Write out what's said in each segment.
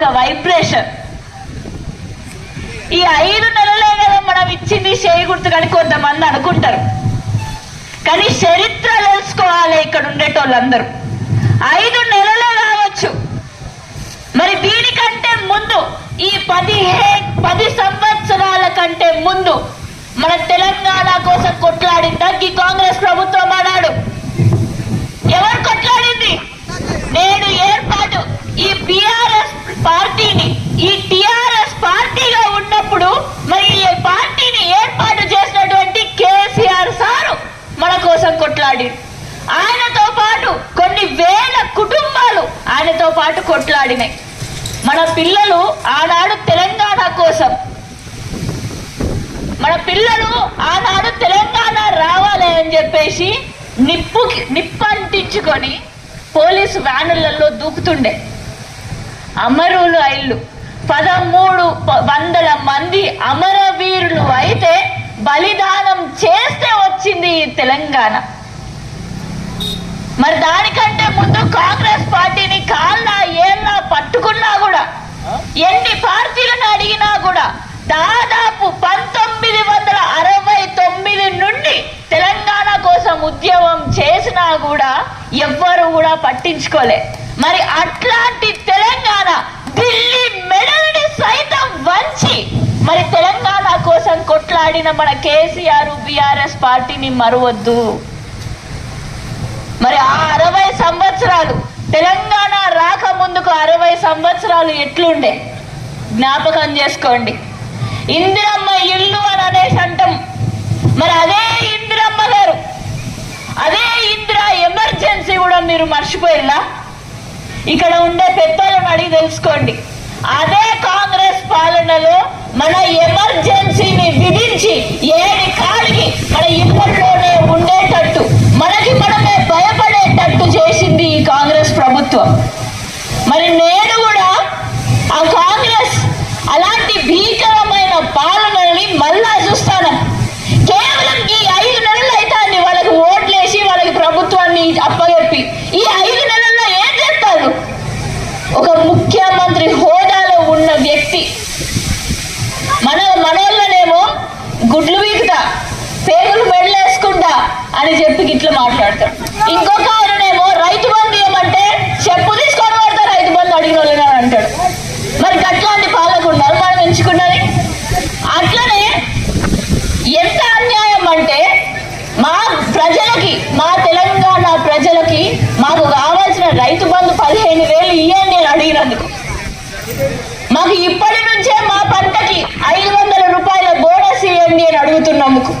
ఒక వైబ్రేషన్ ఈ ఐదు నెలలే కదా మనం ఇచ్చింది చేయకూడదు కానీ కొంతమంది అనుకుంటారు. కానీ చరిత్ర తెలుసుకోవాలి ఇక్కడ ఉండేటోళ్ళందరూ. ఐదు నెలలే కావచ్చు. మరి దీనికంటే ముందు ఈ పదిహే పది సంవత్సరాల కంటే ముందు మన తెలంగాణ కోసం కొట్లాడిందా? ఈ కాంగ్రెస్ ప్రభుత్వం అన్నాడు ఎవరు కొట్లాడింది నేను ఏర్పాటు ఈ బిఆర్ఎస్ పార్టీని ఈ టిఆర్ఎస్ పార్టీగా ఉన్నప్పుడు మరి ఈ పార్టీని ఏర్పాటు చేసినటువంటి కేసీఆర్ సారు మన కోసం కొట్లాడి ఆయనతో పాటు కొన్ని వేల కుటుంబాలు మనతో పాటు కొట్లాడినాయి. మన పిల్లలు ఆనాడు తెలంగాణ కోసం. మన పిల్లలు ఆనాడు తెలంగాణ రావాలి అని చెప్పేసి నిప్పు నిప్పంటించుకొని పోలీసు వ్యానులలో దూకుతుండే. అమరులు ఐళ్ళు పదమూడు వందల మంది అమరవీరులు అయితే బలిదానం చేస్తే వచ్చింది ఈ తెలంగాణ. మరి దానికంటే ముందు కాంగ్రెస్ పార్టీని కాళ్ళ ఏళ్ళ పట్టుకున్నా కూడా ఎన్ని పార్టీలను అడిగినా కూడా దాదాపు పంతొమ్మిది వందల అరవై తొమ్మిది నుండి తెలంగాణ కోసం ఉద్యమం చేసినా కూడా ఎవ్వరు కూడా పట్టించుకోలే. మరి అట్లాంటి తెలంగాణ ఢిల్లీ మెడల్ని సైతం వంచి మరి తెలంగాణ కోసం కొట్లాడిన మన కేసీఆర్ బిఆర్ఎస్ పార్టీని మరవద్దు. మరి ఆ అరవై సంవత్సరాలు తెలంగాణ రాక ముందుకు అరవై సంవత్సరాలు ఎట్లుండే? జ్ఞాపకం చేసుకోండి. ఇందిరమ్మ ఇల్లు అని అనేసి అంటాం. మరి అదే ఇందిరమ్మ గారు. అదే ఇందిరా ఎమర్జెన్సీ కూడా మీరు మర్చిపోయిల్లా ఇక్కడ ఉండే పెద్దలను అడిగి తెలుసుకోండి. అదే కాంగ్రెస్ పాలనలో మన ఎమర్జెన్సీని విధించి ఏది కాడికి మన ఇప్పట్లో ఉండేటట్టు మనకి మనమే భయపడేటట్టు చేసింది ఈ కాంగ్రెస్ ప్రభుత్వం మరి నేను కూడా ఆ కాంగ్రెస్ అలాంటి భీకరమైన పాలనని మళ్ళా చూస్తాను కేవలం ఈ ఐదు నెలలు అయితే అండి వాళ్ళకి ఓట్లేసి వాళ్ళకి ప్రభుత్వాన్ని అప్పగెప్పి ఈ ఐదు నెలల్లో ఏం చేస్తారు ఒక ముఖ్యమంత్రి హోదాలో ఉన్న వ్యక్తి. మన మనోళ్ళనేమో గుడ్లు వీకుతా పేగులు మెడలేసుకుంటా అని చెప్పి ఇట్లా మాట్లాడతాం ఇంకొక ఆయననేమో రైతు బంధు ఏమంటే చెప్పు తీసుకొని పడతా రైతు బంధు అడిగిన వాళ్ళని అంటాడు. మరి అట్లాంటి పాలకు ఉన్నారు మనం ఎంచుకున్నది. అట్లనే ఎంత అన్యాయం అంటే మా ప్రజలకి మా తెలంగాణ ప్రజలకి మాకు కావాల్సిన రైతు బంధు పదిహేను వేలు ఇవ్వండి అని అడిగినందుకు మాకు ఇప్పటి నుంచే మా పంటకి ఐదు వందల రూపాయల బోనస్ ఇవ్వండి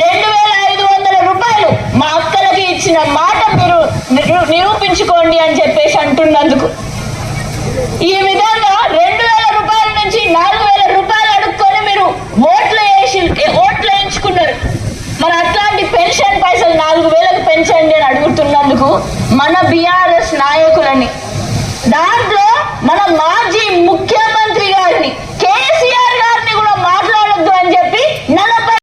రెండు వేల ఐదు వందల రూపాయలు మా అక్కలకి ఇచ్చిన మాట మీరు నిరూపించుకోండి అని చెప్పేసి అంటున్నందుకు. ఈ విధంగా రెండు వేల రూపాయల నుంచి నాలుగు వేల రూపాయలు అడుక్కొని మీరు ఓట్లు వేసి ఓట్లు వేయించుకున్నారు. మరి అట్లాంటి పెన్షన్ పైసలు నాలుగు వేలకు పెంచండి అని అడుగుతున్నందుకు మన బీఆర్ఎస్ నాయకులని. దాంట్లో మన మాజీ ముఖ్యమంత్రి